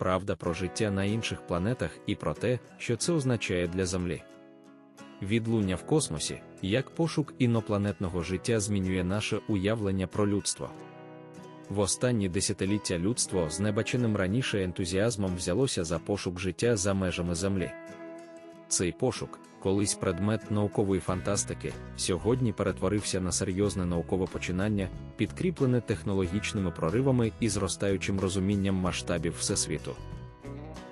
правда про життя на інших планетах і про те, що це означає для Землі. Відлуння в космосі, як пошук інопланетного життя змінює наше уявлення про людство. В останні десятиліття людство з небаченим раніше ентузіазмом взялося за пошук життя за межами Землі. Цей пошук, колись предмет наукової фантастики, сьогодні перетворився на серйозне наукове починання, підкріплене технологічними проривами і зростаючим розумінням масштабів Всесвіту.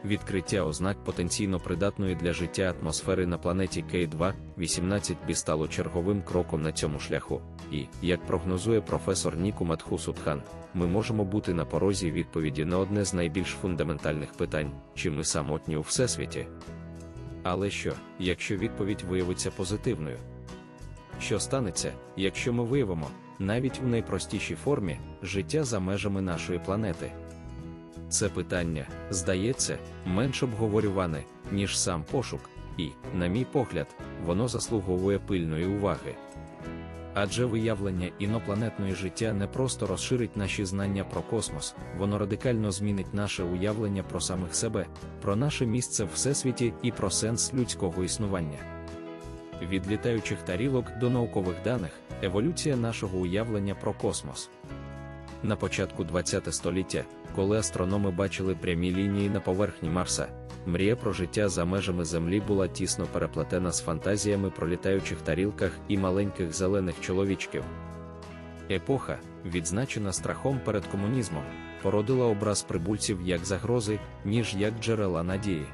Відкриття ознак потенційно придатної для життя атмосфери на планеті К2 18 бі стало черговим кроком на цьому шляху, і, як прогнозує професор Ніку Матхусудхан, ми можемо бути на порозі відповіді на одне з найбільш фундаментальних питань, чи ми самотні у всесвіті. Але що, якщо відповідь виявиться позитивною? Що станеться, якщо ми виявимо, навіть у найпростішій формі, життя за межами нашої планети? Це питання, здається, менш обговорюване, ніж сам пошук, і, на мій погляд, воно заслуговує пильної уваги. Адже виявлення інопланетної життя не просто розширить наші знання про космос, воно радикально змінить наше уявлення про самих себе, про наше місце в всесвіті і про сенс людського існування. Від літаючих тарілок до наукових даних, еволюція нашого уявлення про космос. На початку ХХ століття, коли астрономи бачили прямі лінії на поверхні Марса, мрія про життя за межами Землі була тісно переплетена з фантазіями про літаючих тарілках і маленьких зелених чоловічків. Епоха, відзначена страхом перед комунізмом, породила образ прибульців як загрози, ніж як джерела надії.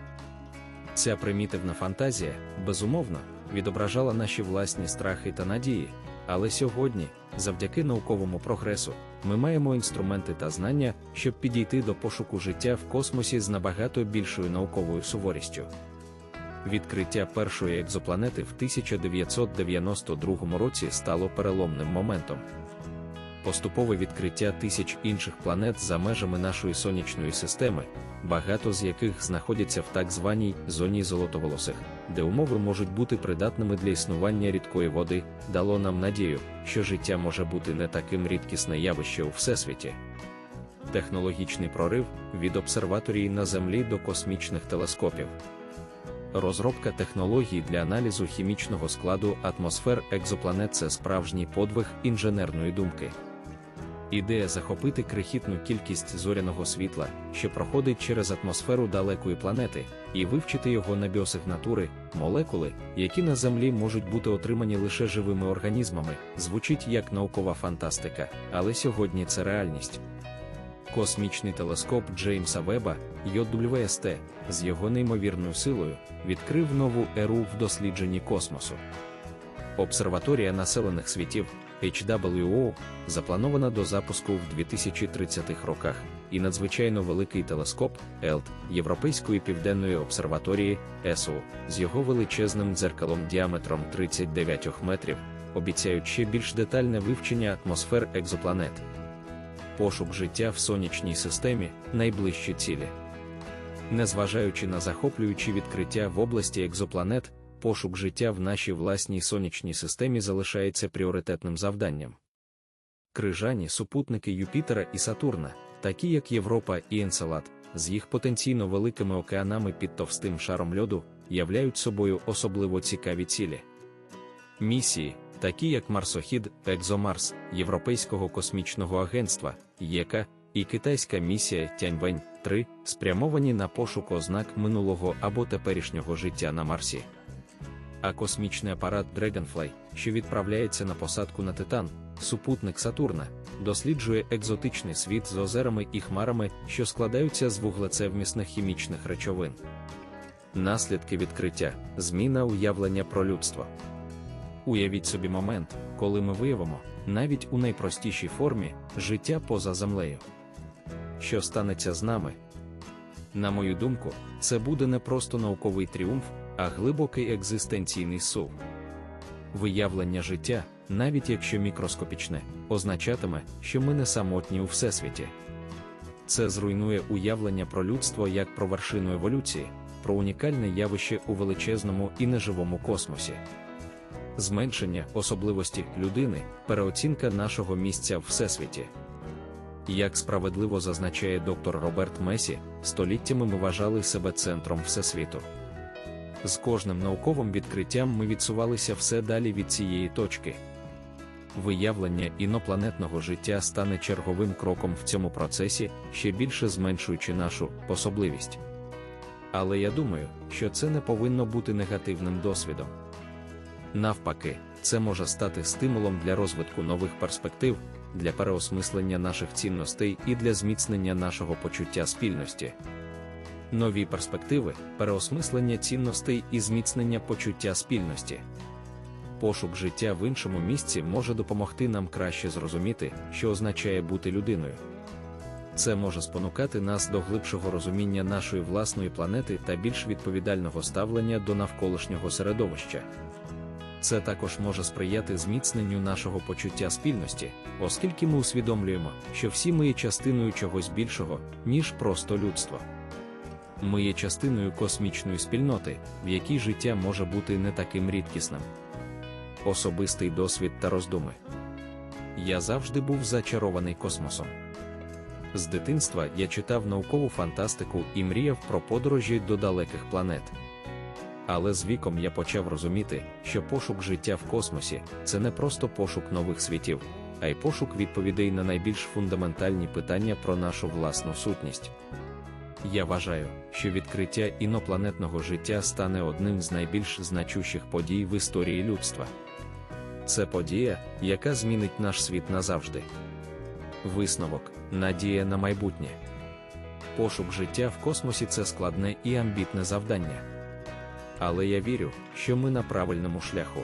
Ця примітивна фантазія, безумовно, відображала наші власні страхи та надії, але сьогодні, завдяки науковому прогресу, ми маємо інструменти та знання, щоб підійти до пошуку життя в космосі з набагато більшою науковою суворістю. Відкриття першої екзопланети в 1992 році стало переломним моментом. Поступове відкриття тисяч інших планет за межами нашої сонячної системи, багато з яких знаходяться в так званій зоні золотоголосих, де умови можуть бути придатними для існування рідкої води, дало нам надію, що життя може бути не таким рідкісне явище у всесвіті. Технологічний прорив від обсерваторії на Землі до космічних телескопів. Розробка технологій для аналізу хімічного складу атмосфер екзопланет це справжній подвиг інженерної думки. Ідея захопити крихітну кількість зоряного світла, що проходить через атмосферу далекої планети, і вивчити його на біосигнатури, молекули, які на Землі можуть бути отримані лише живими організмами, звучить як наукова фантастика, але сьогодні це реальність. Космічний телескоп Джеймса Веба, JWST, з його неймовірною силою, відкрив нову еру в дослідженні космосу. Обсерваторія населених світів HWO запланована до запуску в 2030-х роках, і надзвичайно великий телескоп ELT Європейської південної обсерваторії ЕСУ з його величезним дзеркалом діаметром 39 метрів, обіцяють ще більш детальне вивчення атмосфер екзопланет. Пошук життя в сонячній системі найближчі цілі. Незважаючи на захоплюючі відкриття в області екзопланет пошук життя в нашій власній сонячній системі залишається пріоритетним завданням. Крижані супутники Юпітера і Сатурна, такі як Європа і Енцелад, з їх потенційно великими океанами під товстим шаром льоду, являють собою особливо цікаві цілі. Місії, такі як Марсохід, Екзомарс, Європейського космічного агентства, ЄКА і китайська місія Тяньвень 3 спрямовані на пошук ознак минулого або теперішнього життя на Марсі а космічний апарат Dragonfly, що відправляється на посадку на Титан, супутник Сатурна, досліджує екзотичний світ з озерами і хмарами, що складаються з вуглецевмісних хімічних речовин. Наслідки відкриття, зміна уявлення про людство. Уявіть собі момент, коли ми виявимо, навіть у найпростішій формі, життя поза землею. Що станеться з нами? На мою думку, це буде не просто науковий тріумф, а глибокий екзистенційний сув. Виявлення життя, навіть якщо мікроскопічне, означатиме, що ми не самотні у всесвіті. Це зруйнує уявлення про людство як про вершину еволюції, про унікальне явище у величезному і неживому космосі. Зменшення особливості людини, переоцінка нашого місця в всесвіті. Як справедливо зазначає доктор Роберт Месі, століттями ми вважали себе центром всесвіту. З кожним науковим відкриттям ми відсувалися все далі від цієї точки. Виявлення інопланетного життя стане черговим кроком в цьому процесі, ще більше зменшуючи нашу особливість. Але я думаю, що це не повинно бути негативним досвідом. Навпаки, це може стати стимулом для розвитку нових перспектив, для переосмислення наших цінностей і для зміцнення нашого почуття спільності. Нові перспективи, переосмислення цінностей і зміцнення почуття спільності. Пошук життя в іншому місці може допомогти нам краще зрозуміти, що означає бути людиною. Це може спонукати нас до глибшого розуміння нашої власної планети та більш відповідального ставлення до навколишнього середовища. Це також може сприяти зміцненню нашого почуття спільності, оскільки ми усвідомлюємо, що всі ми є частиною чогось більшого, ніж просто людство. Ми є частиною космічної спільноти, в якій життя може бути не таким рідкісним. Особистий досвід та роздуми. Я завжди був зачарований космосом. З дитинства я читав наукову фантастику і мріяв про подорожі до далеких планет. Але з віком я почав розуміти, що пошук життя в космосі це не просто пошук нових світів, а й пошук відповідей на найбільш фундаментальні питання про нашу власну сутність. Я вважаю, що відкриття інопланетного життя стане одним з найбільш значущих подій в історії людства. Це подія, яка змінить наш світ назавжди. Висновок, надія на майбутнє. Пошук життя в космосі це складне і амбітне завдання. Але я вірю, що ми на правильному шляху.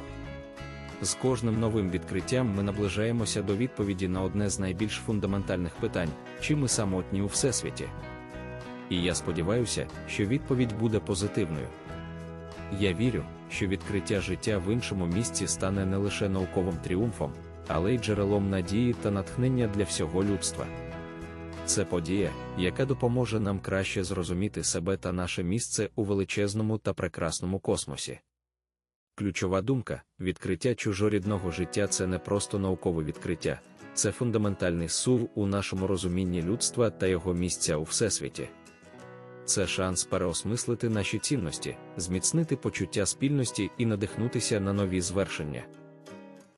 З кожним новим відкриттям ми наближаємося до відповіді на одне з найбільш фундаментальних питань, чи ми самотні у всесвіті. І я сподіваюся, що відповідь буде позитивною. Я вірю, що відкриття життя в іншому місці стане не лише науковим тріумфом, але й джерелом надії та натхнення для всього людства. Це подія, яка допоможе нам краще зрозуміти себе та наше місце у величезному та прекрасному космосі. Ключова думка відкриття чужорідного життя це не просто наукове відкриття, це фундаментальний сув у нашому розумінні людства та його місця у всесвіті. Це шанс переосмислити наші цінності, зміцнити почуття спільності і надихнутися на нові звершення.